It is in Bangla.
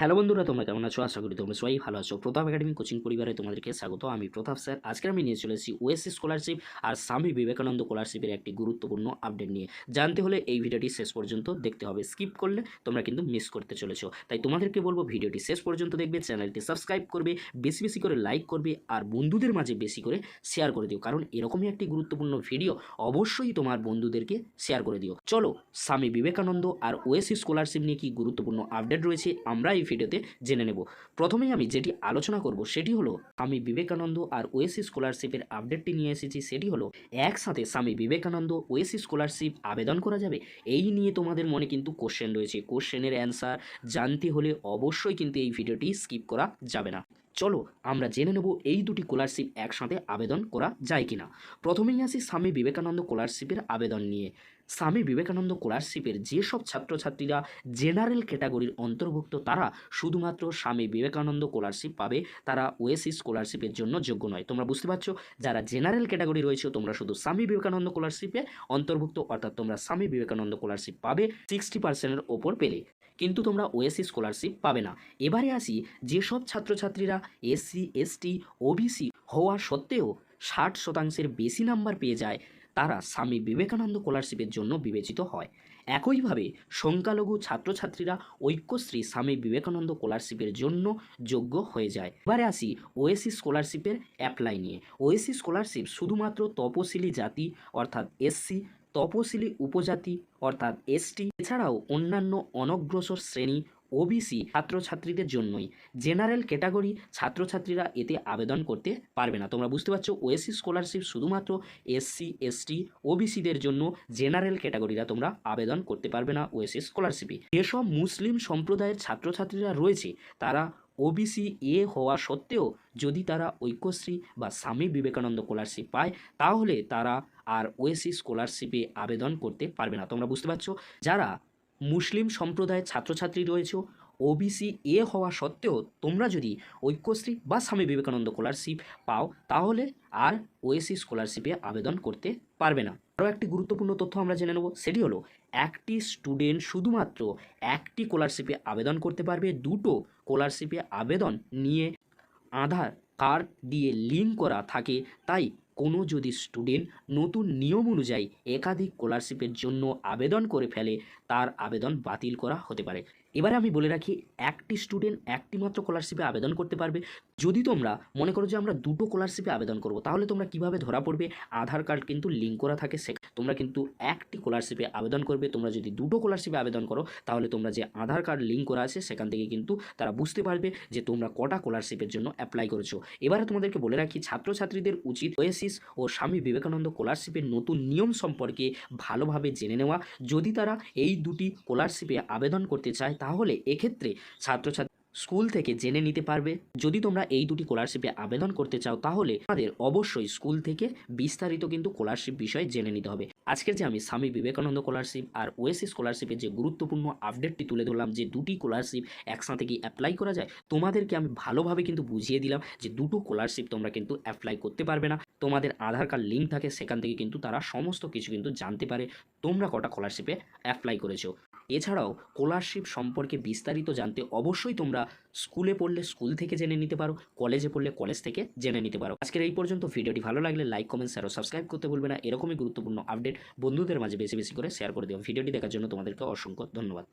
হ্যালো বন্ধুরা, তোমরা কেমন আছো? আশা করি তোমরা সবাই ভালো আছো। প্রতাপ একাডেমি কোচিং পরিবারে তোমাদেরকে স্বাগত। আমি প্রতাপ স্যার। আজকে আমি নিয়ে চলে এসেছি ওএসসি স্কলারশিপ আর স্বামী বিবেকানন্দ স্কলারশিপের একটি গুরুত্বপূর্ণ আপডেট নিয়ে। জানতে হলে এই ভিডিওটি শেষ পর্যন্ত দেখতে হবে। স্কিপ করলে তোমরা কিন্তু মিস করতে চলেছো। তাই তোমাদেরকে বলব, ভিডিওটি শেষ পর্যন্ত দেখবে, চ্যানেলটি সাবস্ক্রাইব করবে, বেশি বেশি করে লাইক করবে আর বন্ধুদের মাঝে বেশি করে শেয়ার করে দিও। কারণ এরকমই একটি গুরুত্বপূর্ণ ভিডিও অবশ্যই তোমার বন্ধুদেরকে শেয়ার করে দিও। চলো, স্বামী বিবেকানন্দ আর ওএসসি স্কলারশিপ নিয়ে কি গুরুত্বপূর্ণ আপডেট রয়েছে আমরা এই ভিডিওতে জেনে নেব। প্রথমেই আমি যেটি আলোচনা করব সেটি হলো আমি বিবেকানন্দ আর ওয়েসি স্কলারশিপের আপডেটটি নিয়ে এসেছি, সেটি হলো, একসাথে স্বামী বিবেকানন্দ, ওয়েসি স্কলারশিপ আবেদন করা যাবে? এই নিয়ে তোমাদের মনে কিন্তু কোশ্চেন রয়েছে। কোশ্চেনের অ্যান্সার জানতে হলে অবশ্যই কিন্তু এই ভিডিওটি স্কিপ করা যাবে না। চলো, আমরা জেনে নেব এই দুটি স্কলারশিপ একসাথে আবেদন করা যায় কিনা। প্রথমেই আসি স্বামী বিবেকানন্দ স্কলারশিপের আবেদন নিয়ে। স্বামী বিবেকানন্দ স্কলারশিপের যেসব ছাত্রছাত্রীরা জেনারেল ক্যাটাগরির অন্তর্ভুক্ত, তারা শুধুমাত্র স্বামী বিবেকানন্দ স্কলারশিপ পাবে, তারা ওএসসি স্কলারশিপের জন্য যোগ্য নয়। তোমরা বুঝতে পারছ, যারা জেনারেল ক্যাটাগরি রয়েছে, তোমরা শুধু স্বামী বিবেকানন্দ স্কলারশিপে অন্তর্ভুক্ত, অর্থাৎ তোমরা স্বামী বিবেকানন্দ স্কলারশিপ পাবে সিক্সটি পার্সেন্টের ওপর পেলে। কিন্তু তোমরা ওএসসি স্কলারশিপ পাবে না। এবারে আসি, যেসব ছাত্রছাত্রীরা এসসি এসটি ওবিসি হওয়া সত্ত্বেও ষাট শতাংশের বেশি নাম্বার পেয়ে যায়, তারা স্বামী বিবেকানন্দ স্কলারশিপের জন্য বিবেচিত হয়। একইভাবে সংখ্যালঘু ছাত্রছাত্রীরা ঐক্যশ্রী স্বামী বিবেকানন্দ স্কলারশিপের জন্য যোগ্য হয়ে যায়। এবারে আসি ওএসসি স্কলারশিপের অ্যাপ্লাই নিয়ে। ওএসসি স্কলারশিপ শুধুমাত্র তপশিলি জাতি, অর্থাৎ এসসি তপশিলি উপজাতি অর্থাৎ এসটি। এছাড়াও অন্যান্য অনগ্রসর শ্রেণি ওবিসি ছাত্রছাত্রীদের জন্যই জেনারেল ক্যাটাগরি ছাত্রছাত্রীরা এতে আবেদন করতে পারবে না। তোমরা বুঝতে পারছ, ওএসসি স্কলারশিপ শুধুমাত্র এসসি, এসটি, ওবিসিদের জন্য জেনারেল ক্যাটাগরিরা তোমরা আবেদন করতে পারবে না ওএসসি স্কলারশিপে। যেসব মুসলিম সম্প্রদায়ের ছাত্রছাত্রীরা রয়েছে, তারা ওবিসি এ হওয়া সত্ত্বেও যদি তারা ঐক্যশ্রী বা স্বামী বিবেকানন্দ স্কলারশিপ পায়, তাহলে তারা আর ওএসি স্কলারশিপে আবেদন করতে পারবে না। তোমরা বুঝতে পারছ? যারা মুসলিম সম্প্রদায়ের ছাত্রছাত্রী রয়েছে ওবিসি এ হওয়া সত্ত্বেও তোমরা যদি ঐক্যশ্রী বা স্বামী বিবেকানন্দ স্কলারশিপ পাও, তাহলে আর ওএসসি স্কলারশিপে আবেদন করতে পারবে না। আরও একটি গুরুত্বপূর্ণ তথ্য আমরা জেনে নেব, সেটি হলো, একটি স্টুডেন্ট শুধুমাত্র একটি স্কলারশিপে আবেদন করতে পারবে, দুটো স্কলারশিপে আবেদন নিয়ে আধার কার্ড দিয়ে লিঙ্ক করা থাকে, তাই কোনো যদি স্টুডেন্ট নতুন নিয়ম অনুযায়ী একাধিক স্কলারশিপের জন্য আবেদন করে ফেলে, তার আবেদন বাতিল করা হতে পারে। এবারে আমি বলে রাখি, একটি স্টুডেন্ট একটি মাত্র স্কলারশিপে আবেদন করতে পারবে। যদি তোমরা মনে করো যে আমরা দুটো স্কলারশিপে আবেদন করব, তাহলে তোমরা কীভাবে ধরা পড়বে? আধার কার্ড কিন্তু লিঙ্ক করা থাকে। সে তোমরা কিন্তু একটি স্কলারশিপে আবেদন করবে। তোমরা যদি দুটো স্কলারশিপে আবেদন করো, তাহলে তোমরা যে আধার কার্ড লিঙ্ক করা আছে, সেখান থেকে কিন্তু তারা বুঝতে পারবে যে তোমরা কটা স্কলারশিপের জন্য অ্যাপ্লাই করেছ। এবারে তোমাদেরকে বলে রাখি, ছাত্রছাত্রীদের উচিত ওয়েসিস ও স্বামী বিবেকানন্দ স্কলারশিপের নতুন নিয়ম সম্পর্কে ভালোভাবে জেনে নেওয়া। যদি তারা এই দুটি স্কলারশিপে আবেদন করতে চায় তাহলে এক্ষেত্রে ছাত্রছাত্রী স্কুল থেকে জেনে নিতে পারবে। যদি তোমরা এই দুটি স্কলারশিপে আবেদন করতে চাও, তাহলে আমাদের অবশ্যই স্কুল থেকে বিস্তারিত কিন্তু স্কলারশিপ বিষয়ে জেনে নিতে হবে। আজকের যে আমি স্বামী বিবেকানন্দ স্কলারশিপ আর ওএসসি স্কলারশিপের যে গুরুত্বপূর্ণ আপডেটটি তুলে ধরলাম যে দুটি স্কলারশিপ একসাথে কি অ্যাপ্লাই করা যায়, তোমাদেরকে আমি ভালোভাবে কিন্তু বুঝিয়ে দিলাম যে দুটো স্কলারশিপ তোমরা কিন্তু অ্যাপ্লাই করতে পারবে না। তোমাদের আধার কার্ড লিঙ্ক থাকে, সেখান থেকে কিন্তু তারা সমস্ত কিছু কিন্তু জানতে পারে তোমরা কটা স্কলারশিপে অ্যাপ্লাই করেছ। এছাড়াও স্কলারশিপ সম্পর্কে বিস্তারিত জানতে অবশ্যই তোমরা স্কুলে পড়লে স্কুল থেকে জেনে নিতে পারো কলেজে পড়লে কলেজ থেকে জেনে নিতে পারো। আজকের এই পর্যন্ত, ভিডিওটি ভালো লাগলে লাইক কমেন্ট শেয়ার ও সাবস্ক্রাইব করতে ভুলবে না। এরকমই গুরুত্বপূর্ণ আপডেট বন্ধুদের মাঝে বেশি বেশি করে শেয়ার করে দিও। ভিডিওটি দেখার জন্য তোমাদেরকে অসংখ্য ধন্যবাদ।